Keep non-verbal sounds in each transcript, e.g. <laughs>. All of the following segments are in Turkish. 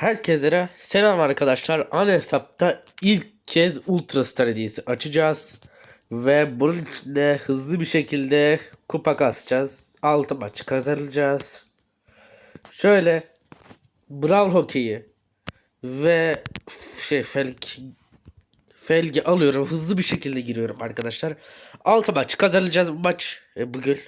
Herkese selam arkadaşlar. Ana hesapta ilk kez Ultra Star açacağız. Ve bunun için de hızlı bir şekilde kupa kasacağız. 6 maç kazanacağız. Şöyle Brawl Hockey'i ve şey Felk Felgi alıyorum. Hızlı bir şekilde giriyorum arkadaşlar. 6 maç kazanacağız bu maç. E, bugün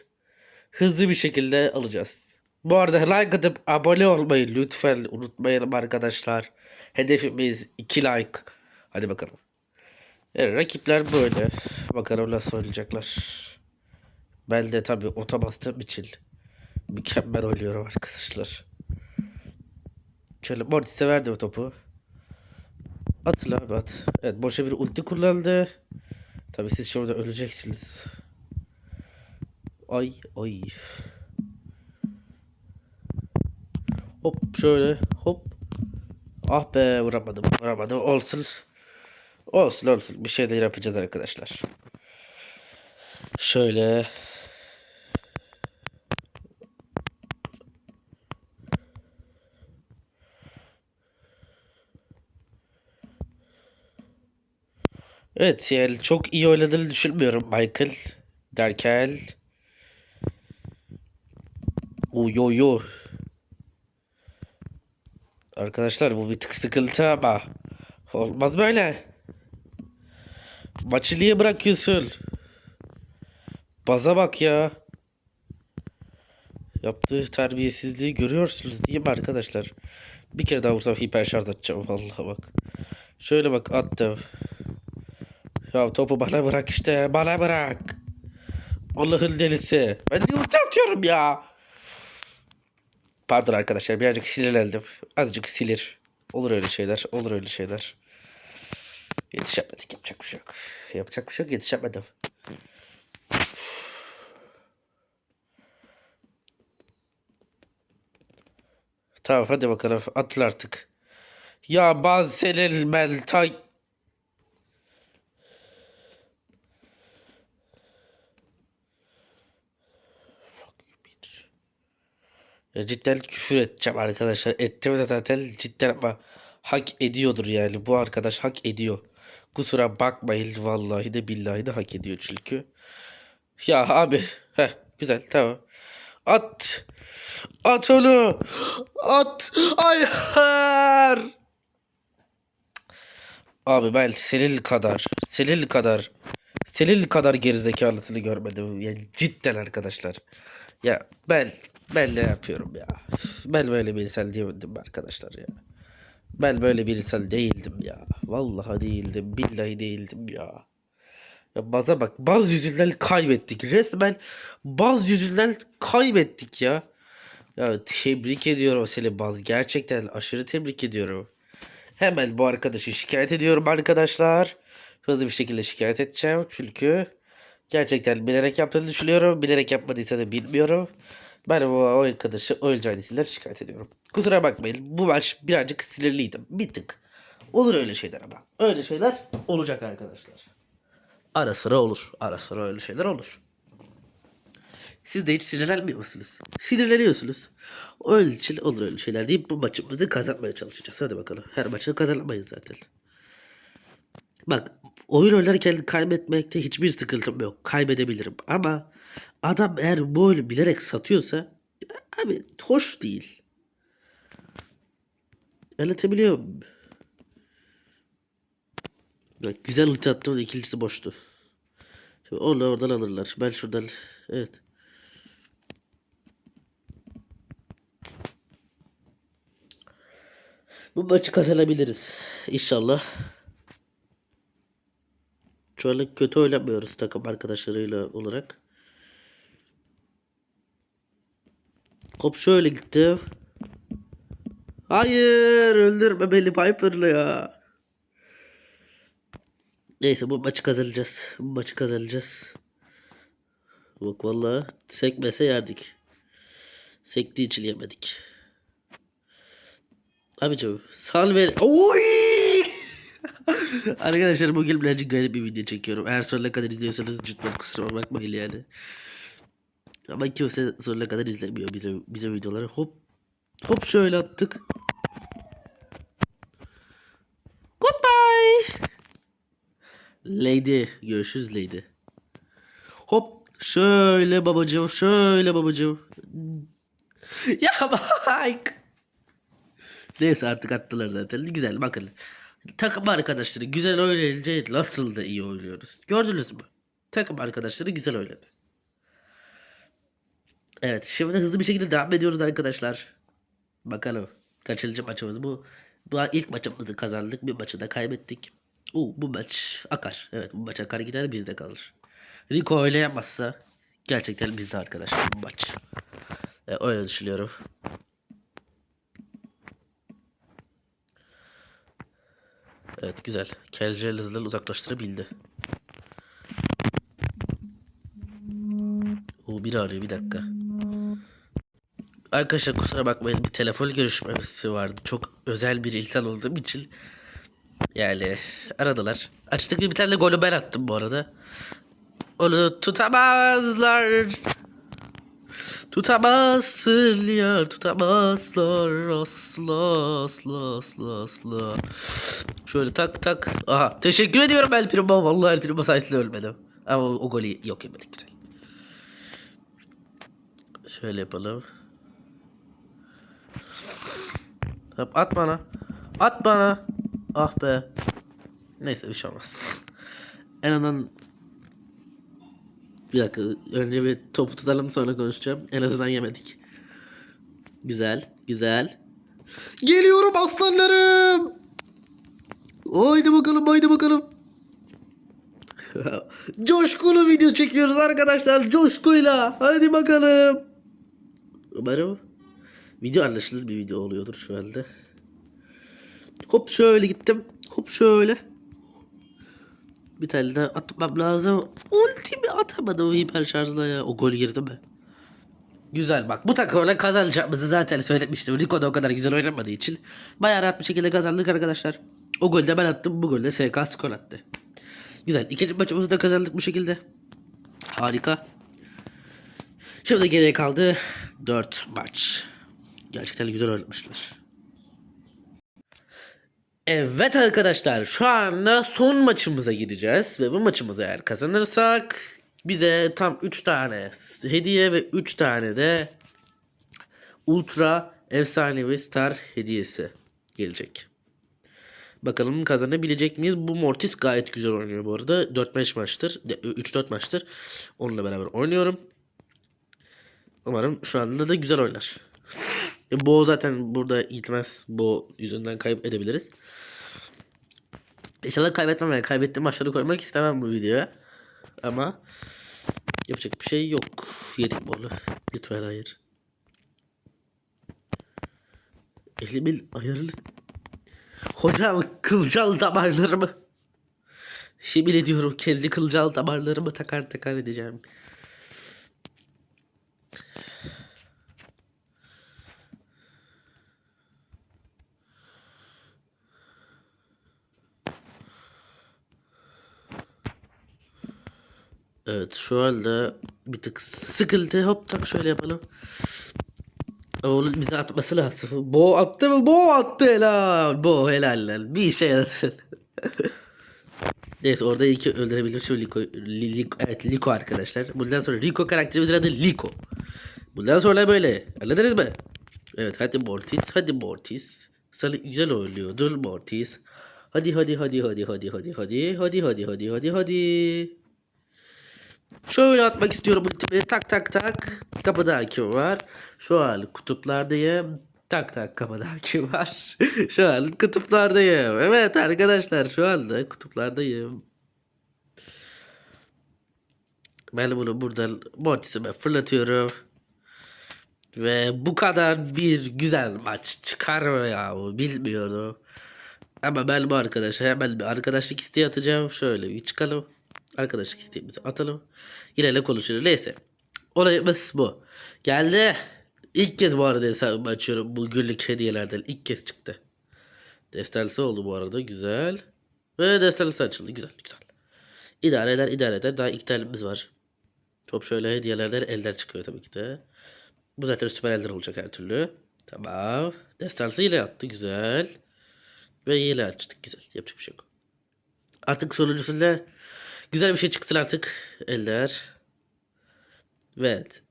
hızlı bir şekilde alacağız. Bu arada like atıp abone olmayı lütfen unutmayalım arkadaşlar. Hedefimiz 2 like. Hadi bakalım. Evet, rakipler böyle. Bakalım nasıl oynayacaklar. Ben de tabi ota bastığım için mükemmel oynuyorum arkadaşlar. Şöyle Mortis'e verdi o topu. Atın abi at. Evet boşa bir ulti kullandı. Tabi siz şurada öleceksiniz. Ay ay. Hop şöyle hop. Ah be vuramadım vuramadım olsun. Olsun olsun bir şey de yapacağız arkadaşlar. Şöyle. Evet yani çok iyi oynadığını düşünmüyorum Michael derken. Uy uy. Arkadaşlar bu bir tık sıkıntı ama. Olmaz böyle. Maçı niye bırakıyorsun? Baza bak ya. Yaptığı terbiyesizliği görüyorsunuz değil mi arkadaşlar? Bir kere daha vursam hiper şarj atacağım vallahi bak. Şöyle bak attım. Ya topu bana bırak işte bana bırak. Allah'ın delisi. Ben niye atıyorum ya? Pardon arkadaşlar birazcık sinirlendim. Azıcık silir. Olur öyle şeyler. Olur öyle şeyler. Yetişemedik. Yapacak bir şey yok. Yapacak bir şey yok. Yetişemedim. Tamam hadi bakalım. Atıl artık. Ya bazı senin Meltay. Ya cidden küfür edeceğim arkadaşlar. Ettim de zaten cidden ama hak ediyordur yani. Bu arkadaş hak ediyor. Kusura bakmayın vallahi de billahi de hak ediyor çünkü. Ya abi. Heh, güzel tamam. At. At onu. At. Hayır. Abi ben senin kadar, senin kadar, senin kadar gerizekalısını görmedim. Yani cidden arkadaşlar. Ya ben ben ne yapıyorum ya? Ben böyle bir insan değildim arkadaşlar ya. Ben böyle bir insan değildim ya. Vallahi değildim. Billahi değildim ya. Ya baza bak. Baz yüzünden kaybettik. Resmen baz yüzünden kaybettik ya. Ya tebrik ediyorum seni Baz. Gerçekten aşırı tebrik ediyorum. Hemen bu arkadaşı şikayet ediyorum arkadaşlar. Hızlı bir şekilde şikayet edeceğim. Çünkü gerçekten bilerek yaptığını düşünüyorum. Bilerek yapmadıysa da bilmiyorum. Ben bu arkadaşı oyuncu ailesinden şikayet ediyorum. Kusura bakmayın. Bu maç birazcık sinirliydim. Bir tık. Olur öyle şeyler ama. Öyle şeyler olacak arkadaşlar. Ara sıra olur. Ara sıra öyle şeyler olur. Siz de hiç sinirlenmiyorsunuz. Sinirleniyorsunuz. Öyle için olur öyle şeyler deyip bu maçımızı kazanmaya çalışacağız. Hadi bakalım. Her maçı kazanamayız zaten. Bak oyun oynarken kaybetmekte hiçbir sıkıntım yok. Kaybedebilirim ama adam eğer bu oyunu bilerek satıyorsa abi hoş değil. Anlatabiliyor muyum? Bak güzel ulti attım ikincisi boştu. Şimdi onu oradan alırlar. Ben şuradan evet. Bu maçı kazanabiliriz. İnşallah. Şu anlık kötü oynamıyoruz takım arkadaşlarıyla olarak. Hop şöyle gitti. Hayır öldürme beni Piper'la ya. Neyse bu maçı kazanacağız. Bu maçı kazanacağız. Bak vallahi sekmese yerdik. Sektiği için yemedik. Abicim sal ver. Oy! <laughs> Arkadaşlar bugün birazcık garip bir video çekiyorum. Eğer sonuna kadar izliyorsanız cidden kusura bakmayın yani. Ama kimse sonuna kadar izlemiyor bize, bize videoları. Hop hop şöyle attık. bye. Lady. Görüşürüz Lady. Hop. Şöyle babacığım. Şöyle babacığım. Ya Mike. Neyse artık attılar zaten. Güzel bakın. Takım arkadaşları güzel oynayınca nasıl da iyi oynuyoruz. Gördünüz mü? Takım arkadaşları güzel oynadı. Evet şimdi hızlı bir şekilde devam ediyoruz arkadaşlar. Bakalım kaçıncı maçımız bu. Bu ilk maçımızı kazandık. Bir maçı da kaybettik. Oo, bu maç akar. Evet bu maç akar gider bizde kalır. Rico oynayamazsa gerçekten bizde arkadaşlar bu maç. E, öyle düşünüyorum. Evet güzel. Kelce hızlı uzaklaştırabildi. O bir arıyor bir dakika. Arkadaşlar kusura bakmayın bir telefon görüşmesi vardı. Çok özel bir insan olduğum için. Yani aradılar. Açtık bir, tane golü ben attım bu arada. Onu tutamazlar. Tutamazsın ya tutamazlar asla asla asla asla. Şöyle tak tak. Aha teşekkür ediyorum El Primo. Vallahi El Primo sayesinde ölmedim. Ama o, o golü yok yemedik güzel. Şöyle yapalım. Hop at bana. At bana. Ah be. Neyse bir şey olmaz. En azından bir dakika önce bir topu tutalım sonra konuşacağım. En azından yemedik. Güzel, güzel. Geliyorum aslanlarım. Haydi bakalım, haydi bakalım. <laughs> Coşkulu video çekiyoruz arkadaşlar. Coşkuyla. Hadi bakalım. Umarım video anlaşılır bir video oluyordur şu anda. Hop şöyle gittim. Hop şöyle. Bir tane daha atmam lazım. Ultimi atamadı o hiper şarjla ya. O gol girdi mi? Güzel bak bu takımla kazanacağımızı zaten söylemiştim. Rico da o kadar güzel oynamadığı için. Bayağı rahat bir şekilde kazandık arkadaşlar. O golde ben attım. Bu golde SK skor attı. Güzel. İkinci maçımızı da kazandık bu şekilde. Harika. Şimdi geriye kaldı 4 maç. Gerçekten güzel oynamışlar. Evet arkadaşlar şu anda son maçımıza gireceğiz ve bu maçımızı eğer kazanırsak bize tam 3 tane hediye ve 3 tane de ultra efsanevi star hediyesi gelecek. Bakalım kazanabilecek miyiz? Bu Mortis gayet güzel oynuyor bu arada. 4-5 maçtır. 3-4 maçtır. Onunla beraber oynuyorum. Umarım şu anda da güzel oynar. E, Bo zaten burada gitmez. Bo yüzünden kayıp edebiliriz. İnşallah kaybetmem yani. Kaybettiğim maçları koymak istemem bu videoya. Ama yapacak bir şey yok. Yedik bolu. Lütfen hayır. Elimin ayarlı. Hocam kılcal damarlarımı. Yemin ediyorum kendi kılcal damarlarımı takar takar edeceğim. Evet şu anda bir tık sıkıntı. Hop tak şöyle yapalım. Onun bize atması lazım. Bo attı mı? Bo attı helal. Bo helal lan. Bir işe yarasın. Neyse orada iki öldürebilir şu Liko, Li- Liko. Evet Liko arkadaşlar. Bundan sonra Liko karakterimizin adı Liko. Bundan sonra böyle. Anladınız mı? Evet hadi Mortis. Hadi Mortis. Sana güzel oynuyordur Mortis. Hadi hadi hadi hadi hadi hadi hadi hadi hadi hadi hadi hadi. Şöyle atmak istiyorum ultimi. Tak tak tak. Kapıda kim var? Şu an kutuplardayım. Tak tak kapıda kim var? <laughs> şu an kutuplardayım. Evet arkadaşlar şu anda kutuplardayım. Ben bunu buradan mortisime fırlatıyorum. Ve bu kadar bir güzel maç çıkar mı ya bilmiyorum. Ama ben bu arkadaşa hemen bir arkadaşlık isteği atacağım. Şöyle bir çıkalım. Arkadaşlık isteğimizi atalım. Yine konuşuruz. Neyse. Olayımız bu. Geldi. İlk kez bu arada hesabımı açıyorum. Bu günlük hediyelerden ilk kez çıktı. Destansı oldu bu arada. Güzel. Ve destansı açıldı. Güzel güzel. İdare eder idare eder. Daha iki tanemiz var. Top şöyle hediyelerden elden çıkıyor tabii ki de. Bu zaten süper elden olacak her türlü. Tamam. Destansı ile attı. Güzel. Ve yine açtık. Güzel. Yapacak bir şey yok. Artık sonuncusunda güzel bir şey çıksın artık. Eller. Evet.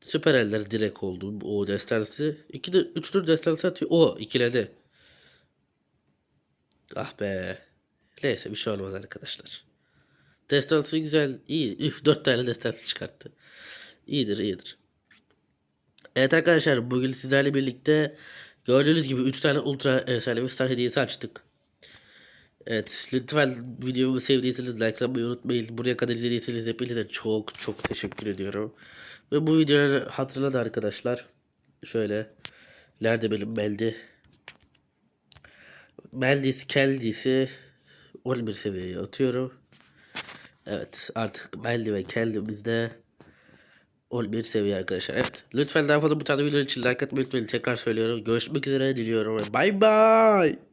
Süper eller direkt oldu. O destansı. 2 de 3 tur destansı atıyor. O ikiledi. Ah be. Neyse bir şey olmaz arkadaşlar. Destansı güzel. iyi. Üf, 4 tane destansı çıkarttı. İyidir iyidir. Evet arkadaşlar bugün sizlerle birlikte gördüğünüz gibi 3 tane ultra efsanevi star hediyesi açtık. Evet lütfen videomu sevdiyseniz likelamayı unutmayın. Buraya kadar izlediyseniz hepinize çok çok teşekkür ediyorum. Ve bu videoları hatırladı arkadaşlar. Şöyle. Nerede benim Meldi? Meldis Keldis'i 11 seviyeye atıyorum. Evet artık Meldi ve Keldimizde 11 seviye arkadaşlar. Evet. Lütfen daha fazla bu tarz videolar için like atmayı unutmayın. Tekrar söylüyorum. Görüşmek üzere diliyorum. Bay bay.